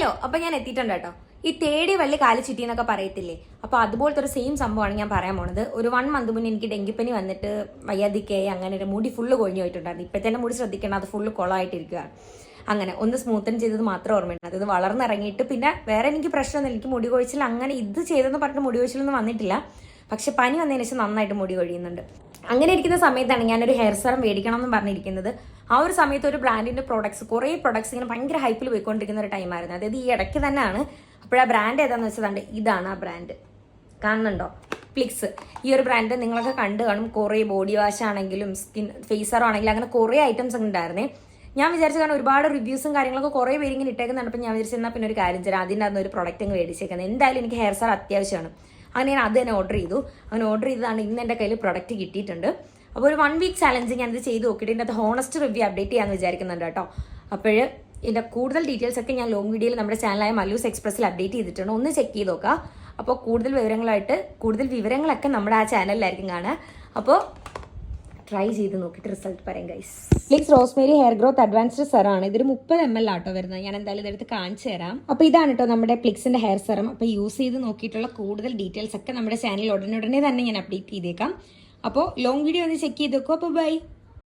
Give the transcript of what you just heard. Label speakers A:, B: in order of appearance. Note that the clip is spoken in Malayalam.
A: ഹലോ അപ്പൊ ഞാൻ എത്തിയിട്ടുണ്ട് കേട്ടോ. ഈ തേടി വള്ളി കാലി ചുറ്റി എന്നൊക്കെ പറയത്തില്ലേ? അപ്പൊ അതുപോലത്തെ ഒരു സെയിം സംഭവമാണ് ഞാൻ പറയാൻ പോണത്. ഒരു വൺ മന്ത് മുന്നേ എനിക്ക് ഡെങ്കിപ്പനി വന്നിട്ട് വയ്യാതിക്കേ അങ്ങനെ ഒരു മുടി ഫുള്ള് കൊഴിഞ്ഞു പോയിട്ടുണ്ടായിരുന്നു. തന്നെ മുടി ശ്രദ്ധിക്കണം അത് ഫുള്ള് കൊളമായിട്ടിരിക്കുകയാണ് അങ്ങനെ ഒന്ന് സ്മൂത്തൻ ചെയ്തത് മാത്രം ഓർമ്മയുണ്ട്. അത് വളർന്നിറങ്ങിയിട്ട് പിന്നെ വേറെ എനിക്ക് പ്രശ്നമൊന്നുമില്ല. എനിക്ക് മുടി കൊഴിച്ചിൽ അങ്ങനെ ഇത് ചെയ്തെന്ന് പറഞ്ഞിട്ട് മുടി കൊഴിച്ചിലൊന്നും വന്നിട്ടില്ല. പക്ഷെ പനി വന്നതിന് ശേഷം നന്നായിട്ട് മുടി കൊഴിയുന്നുണ്ട്. അങ്ങനെ ഇരിക്കുന്ന സമയത്താണ് ഞാനൊരു ഹെയർ സെറം മേടിക്കണം എന്ന് പറഞ്ഞിരിക്കുന്നത്. ആ ഒരു സമയത്ത് ഒരു ബ്രാൻഡിന്റെ പ്രോഡക്ട്സ് കുറേ പ്രോഡക്ട്സ് ഇങ്ങനെ ഭയങ്കര ഹൈപ്പിൽ പോയിക്കൊണ്ടിരിക്കുന്ന ഒരു ടൈമായിരുന്നു അതായത് ഈ ഇടയ്ക്ക് തന്നെയാണ് അപ്പോഴാ ബ്രാൻഡ് ഏതാന്ന് വെച്ചതാണ്ട് ഇതാണ് ആ ബ്രാൻഡ് കാണുന്നുണ്ടോ? പ്ലിക്സ് ഈ ഒരു ബ്രാൻഡ് നിങ്ങളൊക്കെ കണ്ടു കാണും. കുറേ ബോഡി വാഷ് ആണെങ്കിലും സ്കിൻ ഫേസറോ ആണെങ്കിലും അങ്ങനെ കുറേ ഐറ്റംസ് ഒക്കെ ഉണ്ടായിരുന്നേ. ഞാൻ വിചാരിച്ചു കാരണം ഒരുപാട് റിവ്യൂസും കാര്യങ്ങളൊക്കെ കുറേ പേര് ഇങ്ങനെ ഇട്ടേക്കുന്നുണ്ട് അപ്പം ഞാൻ വിചാരിച്ചു എന്നാൽ പിന്നെ ഒരു കാര്യം ചെയ്യാം. അതിന്റെ ഒരു പ്രോഡക്റ്റ് അങ്ങ് മേടിച്ചേക്കുന്നത് എന്തായാലും എനിക്ക് ഹെയർ സാർ അത്യാവശ്യമാണ്. അങ്ങനെ ഞാൻ അത് തന്നെ ഓർഡർ ചെയ്തു. അങ്ങനെ ഓർഡർ ചെയ്തതാണ് ഇന്ന് എന്റെ കയ്യിൽ പ്രൊഡക്റ്റ് കിട്ടിയിട്ടുണ്ട്. അപ്പോൾ ഒരു വൺ വീക്ക് ചാലഞ്ച് ഞാനിത് ചെയ്ത് നോക്കിയിട്ട് ഇതിന്റെ ഹോണസ്റ്റ് റിവ്യൂ അപ്ഡേറ്റ് ചെയ്യാമെന്ന് വിചാരിക്കുന്നുണ്ട് കേട്ടോ. അപ്പോൾ ഇതിന്റെ കൂടുതൽ ഡീറ്റെയിൽസ് ഒക്കെ ഞാൻ ലോങ് വീഡിയോയിൽ നമ്മുടെ ചാനലായ മല്ലൂസ് എക്സ്പ്രസ്സിൽ അപ്ഡേറ്റ് ചെയ്തിട്ടുണ്ട്. ഒന്ന് ചെക്ക് ചെയ്ത് നോക്കുക അപ്പോൾ കൂടുതൽ വിവരങ്ങളായിട്ട് കൂടുതൽ വിവരങ്ങളൊക്കെ നമ്മുടെ ആ ചാനലിലായിരിക്കും കാണുക. അപ്പോൾ ട്രൈ ചെയ്ത് നോക്കിയിട്ട് റിസൾട്ട് പറയാം guys Flix rosemary hair growth advanced സെറാണ് ഇതൊരു മുപ്പത് എം എൽ ആട്ടോ വരുന്നത്. ഞാൻ എന്തായാലും ഇതെടുത്ത് കാണിച്ചു തരാം. അപ്പോൾ ഇതാണ് കേട്ടോ നമ്മുടെ ഫ്ലിക്സിന്റെ ഹെയർ സെറം അപ്പോൾ യൂസ് ചെയ്ത് നോക്കിയിട്ടുള്ള കൂടുതൽ ഡീറ്റെയിൽസ് ഒക്കെ നമ്മുടെ ചാനൽ ഉടനെ ഉടനെ തന്നെ ഞാൻ അപ്ഡേറ്റ് ചെയ്തേക്കാം. അപ്പോൾ ലോങ് വീഡിയോ ഒന്ന് ചെക്ക് ചെയ്ത് നോക്കൂ അപ്പോൾ ബൈ